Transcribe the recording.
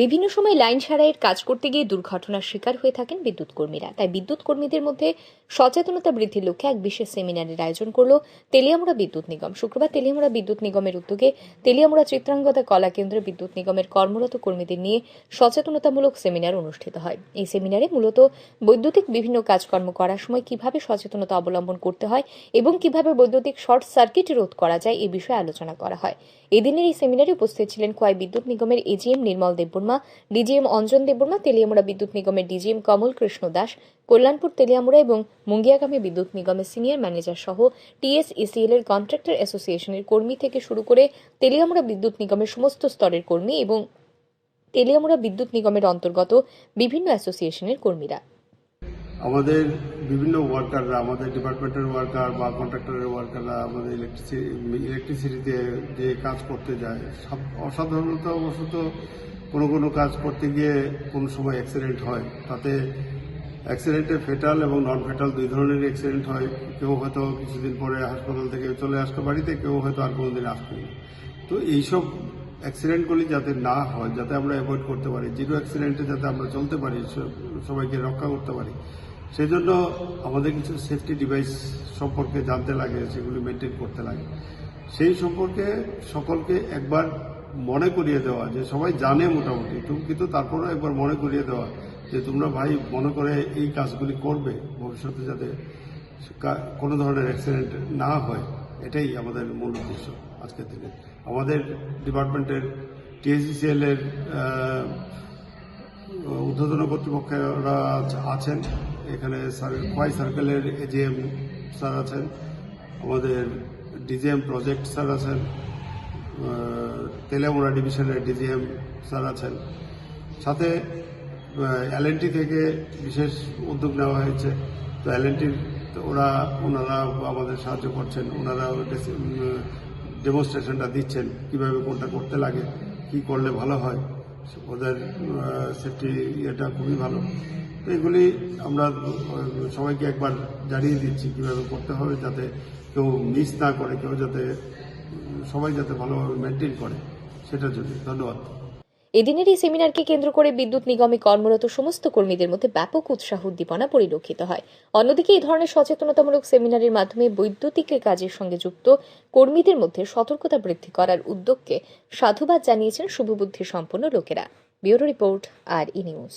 বিভিন্ন সময় লাইন সারাইয়ের কাজ করতে গিয়ে দুর্ঘটনার শিকার হয়ে থাকেন বিদ্যুৎ কর্মীরা তাই বিদ্যুৎ কর্মীদের মধ্যে সচেতনতা বৃদ্ধির লক্ষ্যে এক বিশেষ সেমিনারের আয়োজন করল তেলিয়ামুড়া বিদ্যুৎ নিগম। শুক্রবার তেলিয়ামুড়া বিদ্যুৎ নিগমের উদ্যোগে তেলিয়ামুড়া চিত্রাঙ্গদা কলা কেন্দ্রে বিদ্যুৎ নিগমের কর্মরত কর্মীদের নিয়ে সচেতনতামূলক সেমিনার অনুষ্ঠিত হয়। এই সেমিনারে মূলত বৈদ্যুতিক বিভিন্ন কাজকর্ম করার সময় কীভাবে সচেতনতা অবলম্বন করতে হয় এবং কীভাবে বৈদ্যুতিক শর্ট সার্কিট রোধ করা যায় এ বিষয়ে আলোচনা করা হয়। এদিনের এই সেমিনারে উপস্থিত ছিলেন খোয়াই বিদ্যুৎ নিগমের এজিএম নির্মল দেববর্মা ডিজিএম অঞ্জন দেববর্মা, তেলিয়ামুড়া বিদ্যুৎ নিগমের ডিজিএম কমল কৃষ্ণ দাস, কল্যাণপুর তেলিয়ামুড়া এবং মুঙ্গিয়াগামী বিদ্যুৎ নিগমের সিনিয়র ম্যানেজার সহ টিএসইসিএল এর কন্ট্রাক্টর অ্যাসোসিয়েশনের কর্মী থেকে শুরু করে তেলিয়ামুড়া বিদ্যুৎ নিগমের সমস্ত স্তরের কর্মী এবং তেলিয়ামুড়া বিদ্যুৎ নিগমের অন্তর্গত বিভিন্ন অ্যাসোসিয়েশনের কর্মীরা। আমাদের বিভিন্ন ওয়ার্কাররা, আমাদের ডিপার্টমেন্টের ওয়ার্কার বা কন্ট্রাক্টরের ওয়ার্কাররা, আমাদের ইলেকট্রিসিটি ইলেকট্রিসিটিতে যে কাজ করতে যায়, সব- অসাধারণত অবশ্য কোনো কোনো কাজ করতে গিয়ে কোনো সময় অ্যাক্সিডেন্ট হয়, তাতে অ্যাক্সিডেন্টে ফেটাল এবং নন ফেটাল দুই ধরনের অ্যাক্সিডেন্ট হয়। কেউ হয়তো কিছুদিন পরে হাসপাতাল থেকে চলে আসতো বাড়িতে, কেউ হয়তো আর কোনোদিন আসবে না। তো এইসব অ্যাক্সিডেন্টগুলি যাতে না হয়, যাতে আমরা অ্যাভয়েড করতে পারি জিরো অ্যাক্সিডেন্টে যাতে আমরা চলতে পারি সবাইকে রক্ষা করতে পারি সেই জন্য আমাদের কিছু সেফটি ডিভাইস সম্পর্কে জানতে লাগে, সেগুলি মেনটেন করতে লাগে। সেই সম্পর্কে সকলকে একবার মনে করিয়ে দেওয়া, যে সবাই জানে মোটামুটি। কিন্তু তারপরেও একবার মনে করিয়ে দেওয়া, যে তোমরা ভাই মনে করে এই কাজগুলি করবে, ভবিষ্যতে যাতে কোনো ধরনের অ্যাক্সিডেন্ট না হয়। এটাই আমাদের মূল উদ্দেশ্য আজকের দিনে। আমাদের ডিপার্টমেন্টের টিএসিসিএল এর ঊর্ধ্বতন কর্তৃপক্ষরা আছেন। এখানে খোয়াই সার্কেলের এজিএম স্যার আছেন। আমাদের ডিজিএম প্রজেক্ট স্যার আছেন। তেলেমুড়া ডিভিশনের ডিজিএম স্যার আছেন। সাথে এলএনটি থেকে বিশেষ উদ্যোগ নেওয়া হয়েছে। তো এলএনটির ওরা, ওনারা আমাদের সাহায্য করছেন। ওনারা ডেমনস্ট্রেশনটা দিচ্ছেন, কীভাবে কোনটা করতে লাগে, কি করলে ভালো হয়। ওদের সেফটি ইয়েটা খুবই ভালো। তো এগুলি আমরা সবাইকে একবার জানিয়ে দিচ্ছি কীভাবে করতে হবে যাতে কেউ মিস না করে, কেউ যাতে সবাই যাতে ভালোভাবে মেনটেন করে, সেটার জন্য ধন্যবাদ। এদিনের এই সেমিনারকে কেন্দ্র করে বিদ্যুৎ নিগমে কর্মরত সমস্ত কর্মীদের মধ্যে ব্যাপক উৎসাহ উদ্দীপনা পরিলক্ষিত হয়। অন্যদিকে এই ধরনের সচেতনতামূলক সেমিনারের মাধ্যমে বৈদ্যুতিক কাজের সঙ্গে যুক্ত কর্মীদের মধ্যে সতর্কতা বৃদ্ধি করার উদ্যোগকে সাধুবাদ জানিয়েছেন শুভবুদ্ধি সম্পন্ন লোকেরা। ব্যুরো রিপোর্ট, আর ই নিউজ।